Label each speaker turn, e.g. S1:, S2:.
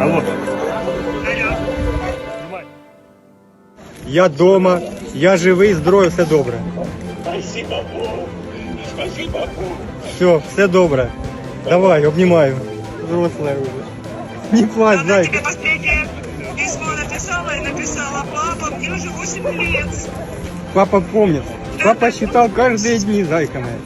S1: Алло. Я дома, я живий, здоров, все добре.
S2: Спасибо Богу. Спасибо Богу.
S1: Все, все добре. Давай, обнимаю. Взрослая уже. Не плачь,
S3: Она
S1: зайка.
S3: тебе последнее письмо написала и написала, папа, мне уже 8 лет.
S1: Папа помнит. Папа считал каждые дни, зайка моя.